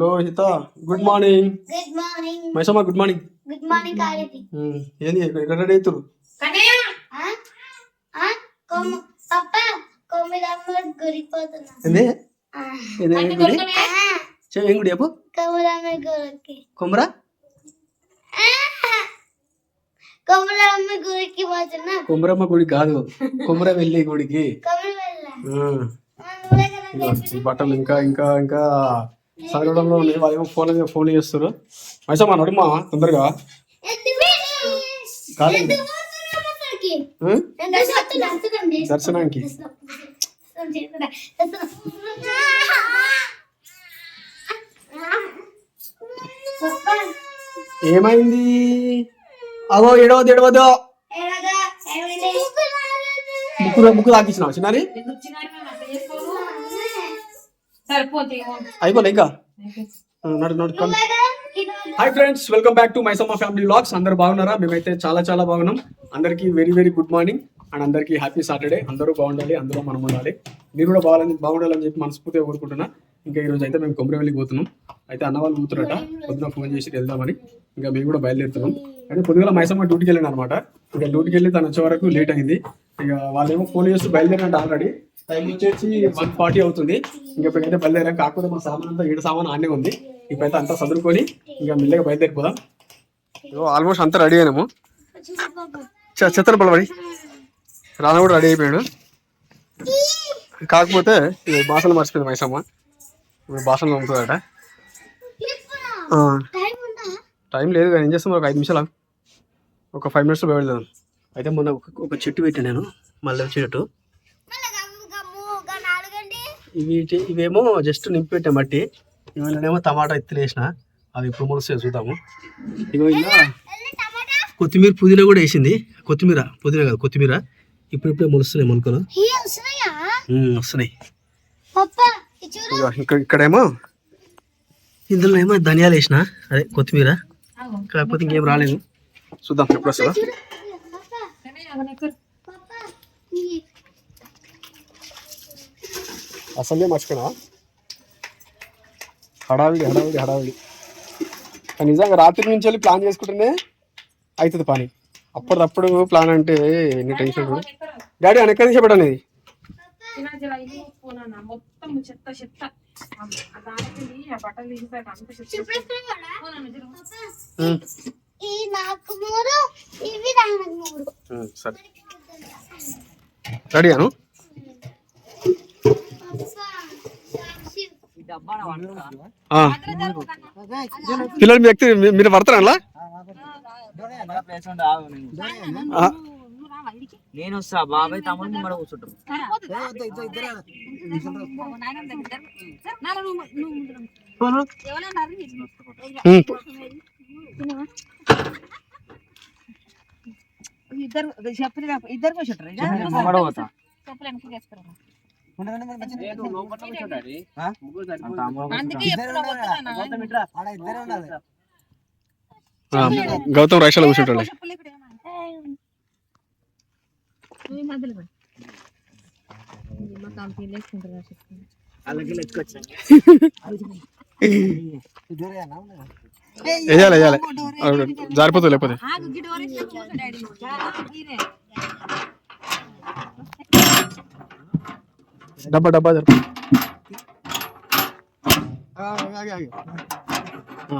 Lohitha good morning good morning Maisamma good morning good morning college ఏంది? ఎక్కడ ready అవుతారు ఏం గుడి కొమరా కొమ్మిదమ్మ గురికి. పోతున్నా. కొమరమ్మ గుడి కాదు. కొమర వెళ్ళి గుడికి. ఈ బట్టలు ఇంకా ఇంకా ఇంకా సరగడంలో ఉన్నాయి వాళ్ళు ఏమో ఫోన్ ఫోన్ చేస్తారు మైసమ్మ నడుమా తొందరగా. కాలేదు దర్శనానికి. ఏమైంది? అగో ఎడవదు ఎడవదు ముక్కు ముక్కు తాకించిన చిన్నారి? అయిపోలే ఇంకా. నడు నడు hi friends welcome back to Maisamma family vlogs అందరు బాగున్నారా? మేమైతే చాలా చాలా బాగున్నాం. అందరికీ very very good morning and అందరికీ హ్యాపీ సాటర్డే అందరూ బాగుండాలి అందరూ మనం ఉండాలి మీరు కూడా బాగాలని బాగుండాలని చెప్పి మనస్ఫూర్తిగా కోరుకుంటున్నా. ఇంకా ఈరోజు అయితే మేము కొమరవెల్లికి పోతున్నాం. అయితే అన్న వాళ్ళు కూతురట పొద్దున ఫోన్ చేసి వెళ్దామని. ఇంకా మేము కూడా బయలుదేరుతున్నాం. అయితే పొద్దుగల మైసమ్మ డ్యూటీకి వెళ్ళాను అనమాట ఇంకా డ్యూటీకి వెళ్ళి తను వచ్చే వరకు లేట్ అయింది. ఇక వాళ్ళేమో ఫోన్ చేస్తూ బయలుదేరినట్టు ఆల్రెడీ టైం వచ్చేసి వన్ ఫార్టీ అవుతుంది. ఇంకా ఇప్పుడైతే బయలుదేరాం. కాకపోతే మా సామాన్ అంతా ఏడు సామాన్ ఆనే ఉంది. ఇప్పుడైతే అంతా చదువుకొని ఇంకా మెల్లగా బయలుదేరిపోదాం. ఆల్మోస్ట్ అంతా రెడీ అయినాము. చెత్తలు పడబడి రాను కూడా రెడీ అయిపోయాడు. కాకపోతే ఇది బాసలు మర్చిపోయింది మైసమ్మ. ఇప్పుడు అమ్ముతుందట ఆ, టైం లేదు కానీ ఏం చేస్తాం? ఒక ఐదు నిమిషాలు. ఒక ఫైవ్ మినిట్స్ బయలుదేరాం అయితే మొన్న ఒక చెట్టు పెట్టాను నేను మళ్ళీ వచ్చేటట్టు ఇవి ఇవేమో జస్ట్ నింపి పెట్టా మట్టి. ఇవాళనేమో టమాటా ఎత్తులు వేసిన. అవి ఇప్పుడు మొలుస్తాయి చూద్దాము. ఇగో ఇలా కొత్తిమీర పుదీనా కూడా వేసింది. కొత్తిమీర పుదీనా కాదు కొత్తిమీర. ఇప్పుడు ఇప్పుడే మొలుస్తున్నాయి మొలకలు. వస్తున్నాయి? ఇక్కడ ఇక్కడేమో. ఇందులో ఏమో ధనియాలు వేసిన అదే కొత్తిమీర. కాకపోతే ఇంకేం రాలేదు. చూద్దాం ఎప్పుడు వస్తుందా. అసలే మర్చిపోయినా. హడావిడి హడావిడి హడావిడి. నిజంగా రాత్రి నుంచి వెళ్ళి ప్లాన్ చేసుకుంటేనే అవుతుంది పని. అప్పటిదప్పుడు ప్లాన్ అంటే ఎన్ని టెన్షన్ డాడీ అని ఎక్కడ నుంచి చిన్న ఇల్లు మొత్తం చెత్త చెత్త. ఆ దానికి ఆ బట్టలు తీసాక అంత చెత్త ఈ నాకు మూడు ఇవి నాకు మూడు. ఉమ్, సరే. రెడీ అను? ఆ. పిల్లలు మీ వ్యక్తి మీరు పడతారా నేను వస్తా బాబాయ్ తమ్ముడు ముంగడ కూర్చుంటాం. ఇద్దరు ఇద్దరు కూర్చుంటారు. గౌతమ్ రైషాలో కూర్చుంటాడు. వేయాలి వేయాలి జారిపోతుంది లేకపోతే డబ్బా డబ్బా జరుపు ఆ,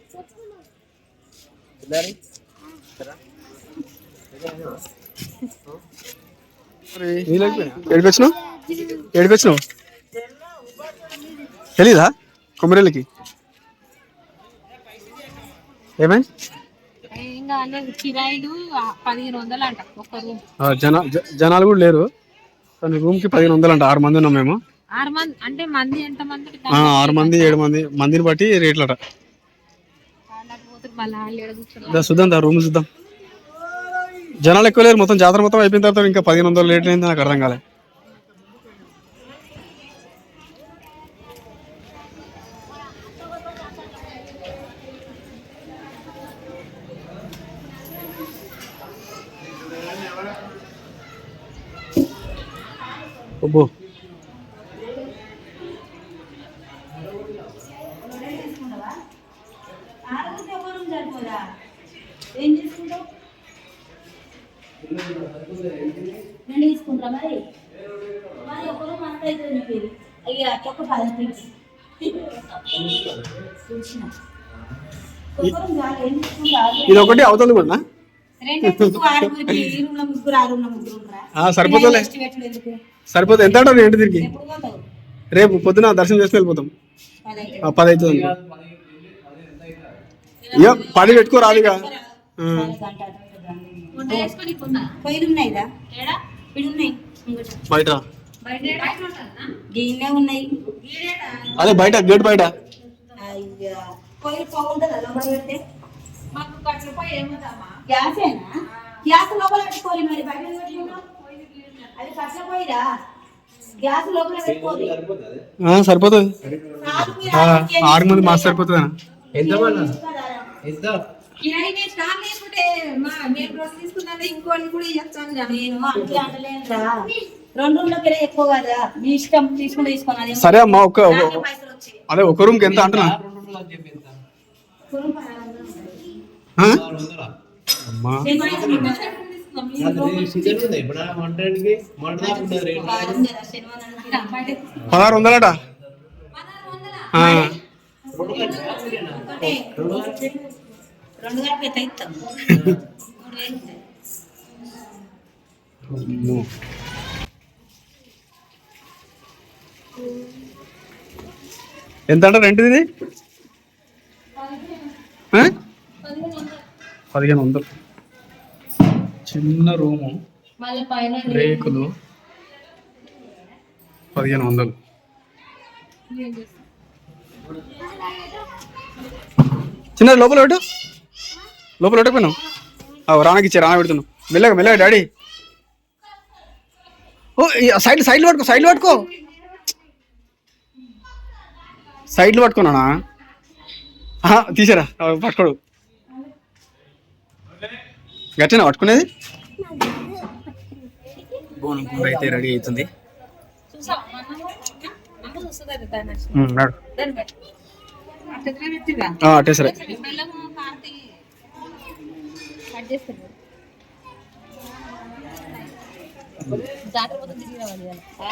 ఏడికొచ్చినావు ఏడికొచ్చినావు తెలీదా? కొమ్మరేళ్ళకి ఏమైంది? జనాలు కూడా లేరు. కానీ రూమ్కి పదిహేను వందలు అంట. ఆరు మంది ఉన్నాం మేము. ఆరు మంది అంటే మంది ఎంత మంది ఆ, ఆరు మంది ఏడు మంది మందిని బట్టి రేట్లట. చూద్దాం రూమ్ చూద్దాం. జనాలు ఎక్కువ లేరు. మొత్తం జాతర మొత్తం అయిపోయిన తర్వాత ఇంకా పదిహేను వందలు లేట్ అయింది నాకు అర్థం కాలే. అబ్బో ఏం చేసుకుంటావు రెండు తీసుకుంటా మరి మరి ఒకరు మస్తు అవుతుంది నీ పేరు అయ్యా చొక్క పది చూసిన ఒక్కరు చాలు ఏం తీసుకుంటా ఇది ఒకటి అవతల కూడా రెండు ఎందుకు ఆరుగురికి ఈ రూమ్లో ముగ్గురు ఆ రూమ్లో ఆ, సరిపోతుందిలే. టెస్ట్ పెట్టుడు ఎందుకు? సరిపోతుంది. ఎంత అంటారు ఏంటి తిరిగి రేపు పొద్దున దర్శనం చేసుకుని వెళ్ళిపోతాం. పది అవుతుంది. ఇక పది పెట్టుకో రాదుగా. బయట. గిన్నె ఉన్నాయి. అదే బయట గేట్ బయట. గ్యాస్ లోపల పెట్టుకోవాలి మరి బయట? అది కట్ల పోయిరా. గ్యాస్ లోపల పెట్టుకోవాలి. ఆ, సరిపోతుంది. ఆరు సరిపోతుంది కదా. ఎంత నేను అంటలేనురా రెండు రూమ్లకి ఎక్కువ కదా మీ ఇష్టం తీసుకుంటే తీసుకోను? అదేమో సరే అమ్మా ఒక- అదే ఒక రూమ్కి ఎంత అంటున్నా? అమ్మా. శనివారం సీజన్. ఉంది ఇప్పుడు వంటకి వంట దాకా ఉంటుంది రేట్ వారం కదా, శనివారం బయట పదహారు వందలట ఆ, ఒకటే. రెండు గంటలు ఎత్త ఇస్తాం మూడు వేలు ఇస్తాయి. అమ్మో. ఎంత అంట రెంట్ ఇది? పదిహేను వందలు. చిన్న రూము. రేకులు. పదిహేను వందలు. చిన్న లోపల పెట్టు. లోపల పెట్టకపోయినావు రానకి ఇచ్చే రాన పెడుతున్నావు. మెల్లగా మెల్లగా డాడీ. ఓ సైడ్ సైడ్లు పట్టుకో సైడ్లు పట్టుకో. సైడ్లు పట్టుకున్నానా? తీసారా. పట్టుకోడు. గట్టినా పట్టుకునేది? బోనం కూర అయితే రెడీ అవుతుంది. ఉమ్, నాడు. ఆ, అట్టే సరే. ఏ,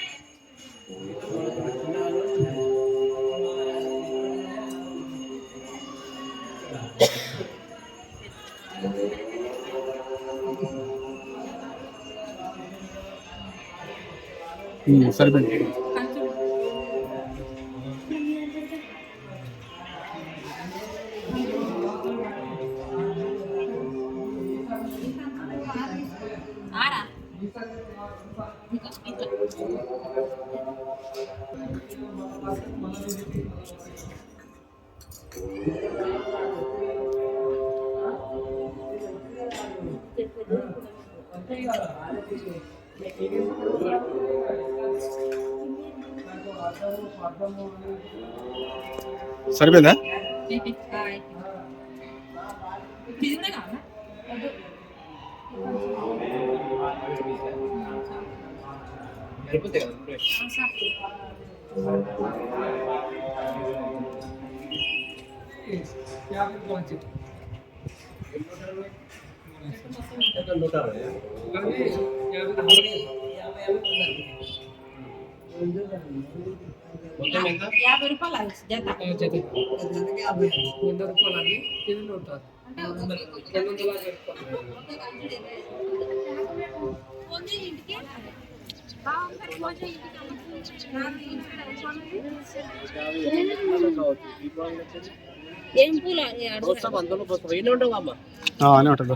సరిపోయింది Thank you. అప్పుడు రేపు మాట్లాడాలి ఆ, చిన్న బోనమేమో ఉమ్, సరిపోయింది సరిపోయిందా ఇది కూడా కావాలా యాభై రూపాయలు అది జత ఏం పూలు ఆ, అనే ఉంటుంది తిండి తినాలి తిండి ఉంటుంది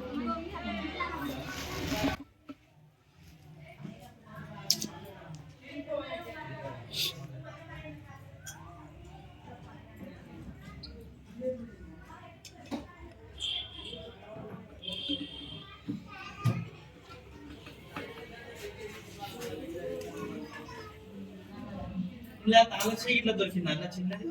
తాళం ఇట్లా దొరికింది అన్న చిన్నది?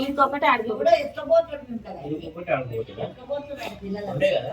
ఇంకొకటి ఆడుకోవట్లేదా ఎత్తుకోబోతున్నాడు పిల్లలు ఉండే కదా?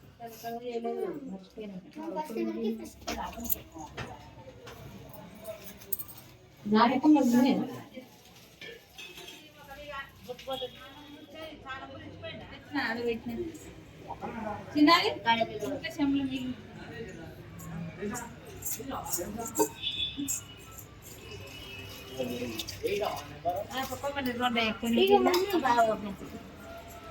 నాకు ఉన్నాయి చిన్నది ఇంకా చెంబులు మిగిలి ఇక మమ్మీ బాగుంది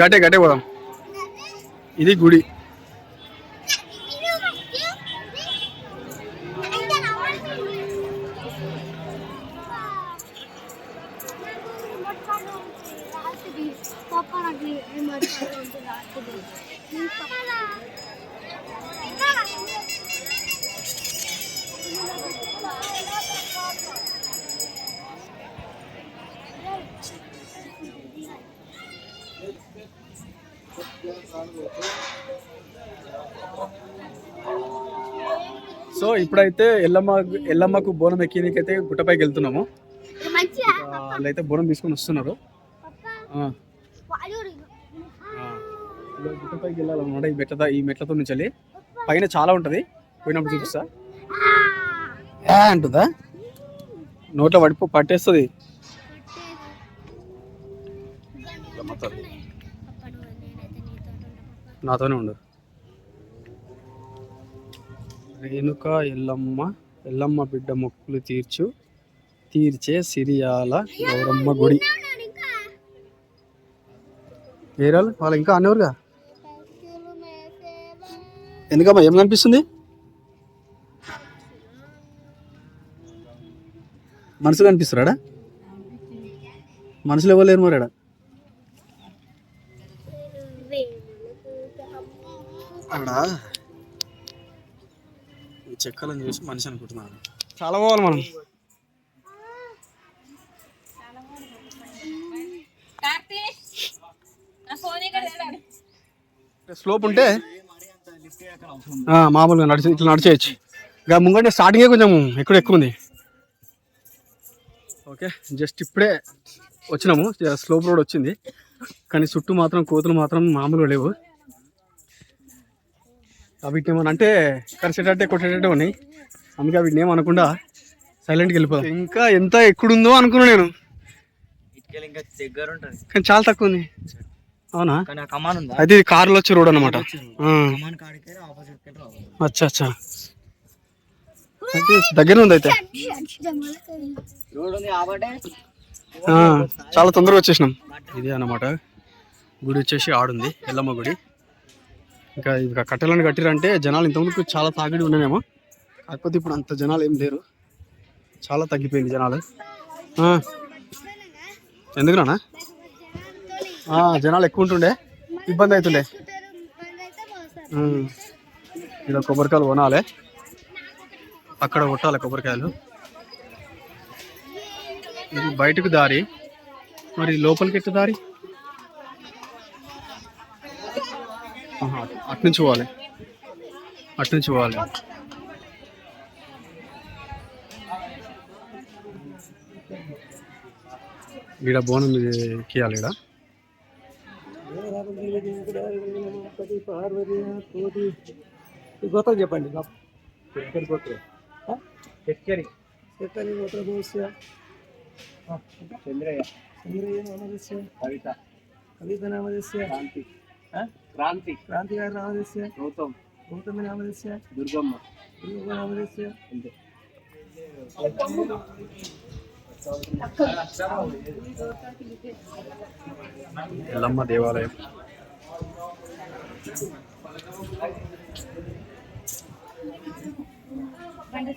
గట్టే గట్టే పోదాం. ఇది గుడి. సో ఇప్పుడైతే ఎల్లమ్మ ఎల్లమ్మకు బోనం ఎక్కినకి అయితే గుట్టపైకి వెళ్తున్నాము. ఆ, వాళ్ళైతే బోనం తీసుకొని వస్తున్నారు. గుట్టపైకి వెళ్ళాలన్నమాట ఈ మెట్ల ఈ మెట్లతో నుంచి వెళ్ళి పైన చాలా ఉంటది. పోయినప్పుడు చూపిస్తా. ఏ అంటుందా? నోట్లో పడిపో పట్టేస్తుంది. నాతోనే ఉండరు రేణుక ఎల్లమ్మ ఎల్లమ్మ బిడ్డ మొక్కులు తీర్చు. తీర్చే సిరియాల గౌరమ్మ గుడి. ఏరాలు? వాళ్ళు ఇంకా అనేవారుగా ఎందుకమ్మా? ఏం కనిపిస్తుంది? మనసు కనిపిస్తున్నాడా మనసులు ఎవరు లేరు మరి ఈ చెక్కలను చూసి మనిషి అనుకుంటున్నాను. చాలా పోవాలి మనం. కార్తీ నా ఫోన్ ఇక్కడ తేడాడు. స్లోప్ ఉంటే ఆ, మామూలుగా నడిచి ఇట్లా నడిచేయచ్చు. ఇక ముంగంటే స్టార్టింగే కొంచెం ఎక్కువ ఎక్కువ ఉంది. ఓకే జస్ట్ ఇప్పుడే వచ్చినాము. స్లోప్ రోడ్ వచ్చింది. కానీ చుట్టూ మాత్రం కోతులు మాత్రం మామూలుగా లేవు. వీటిని ఏమన్నా అంటే కరిచేటట్టే కొట్టేటట్టే ఉన్నాయి. అందుకే వీటిని ఏమనకుండా సైలెంట్కి వెళ్ళిపోదాం. ఇంకా ఎంత ఎక్కడుందో అనుకున్నా నేను. ఇటుకెళ్ళి ఇంకా దగ్గర ఉంటుంది. కానీ చాలా తక్కువ ఉంది. అవునా? అయితే ఇది కార్లో వచ్చే రోడ్ అనమాట అచ్చా అచ్చా. దగ్గర ఉంది అయితే. చాలా తొందరగా వచ్చేసినాం. ఇదే అన్నమాట. గుడి వచ్చేసి ఆడుంది. ఎల్లమ్మ గుడి. ఇంకా ఇంకా కట్టెలను కట్టిరంటే జనాలు ఇంతకుముందుకు చాలా తాగిడి ఉండేనేమో. కాకపోతే ఇప్పుడు అంత జనాలు ఏం లేరు. చాలా తగ్గిపోయింది జనాలు. ఆ. ఎందుకు నాన్న ఆ, జనాలు ఎక్కువ ఉంటుండే. ఇబ్బంది అవుతుండే. ఇలా కొబ్బరికాయలు కొనాలి. అక్కడ కొట్టాలి కొబ్బరికాయలు. ఇది బయటకు దారి. మరి లోపలికి ఎట్టు దారి? ఆహా, అటు నుంచి పోవాలి అటు నుంచి పోవాలి ఈడ బోనం ఎక్కియాలి ఈడ గోత్రం చెప్పండి ఎక్కడి చంద్రయ్య కవిత కవిత నామదస్య క్రాంతి క్రాంతి. క్రాంతి గారి నామదస్య గౌతమ్. గౌతమి నామదస్య దుర్గమ్మ. దుర్గమ్మ నామదస్య అంతే. ఎల్లమ్మ దేవాలయం. ఫైనల్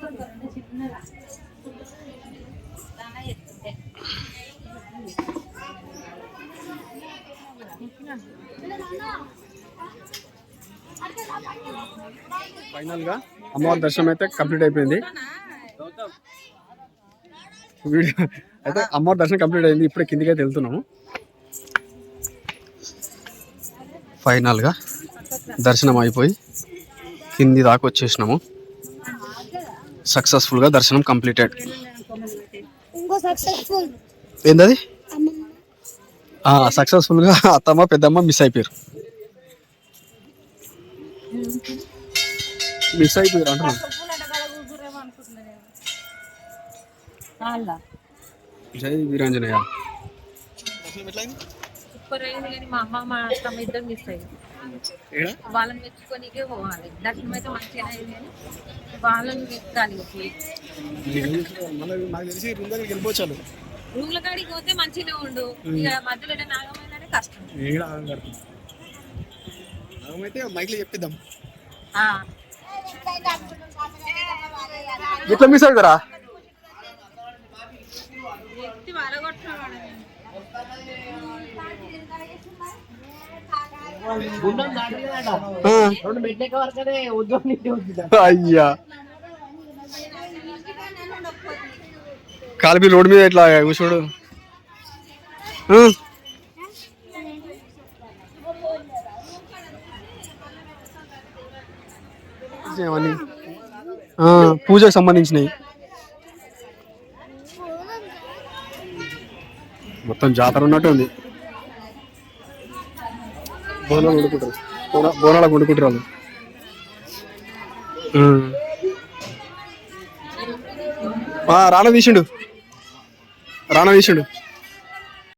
గా అమ్మవారి దర్శనం అయితే కంప్లీట్ అయిపోయింది. వీడియో అయితే అమ్మవారి దర్శనం కంప్లీట్ అయింది. ఇప్పుడే కిందికి అయితే వెళ్తున్నాము ఫైనల్గా దర్శనం అయిపోయి కింది దాకా వచ్చేసినాము. సక్సెస్ఫుల్గా దర్శనం కంప్లీటెడ్. ఇంకో సక్సెస్ఫుల్. ఏందది? సక్సెస్ఫుల్గా అత్తమ్మ పెద్దమ్మ మిస్ అయిపోయారు. మిస్ అయిపోయారు అంటున్నాను. వాళ్ళ జై వీరాంజనేయ. సూపర్ అయింది కానీ మా అమ్మ మా అత్తమ్మ ఇద్దరు మిస్ అయ్యారు. వాళ్ళని మెచ్చుకోనికే పోవాలి. దర్శనం అయితే మంచిగా అయింది కానీ వాళ్ళని రూమ్ల కాడికి పోతే మంచిగా ఉండు. ఇక మధ్యలో నాగమైనా కష్టం. మైక్లో చెప్పిద్దాం. ఆ. ఎట్లా మిస్ అవుతారా రెండు అయ్యా. కాలిపి రోడ్డు మీద ఇట్లా కూర్చోడు? ఆ. ఏమని? పూజకు సంబంధించినవి. మొత్తం జాతర ఉన్నట్టు ఉంది. బోనాలు వండుకుంటారు బోనాలకు వండుకుంటారు వాళ్ళు. రాణ తీసిండు రాణ తీసిండు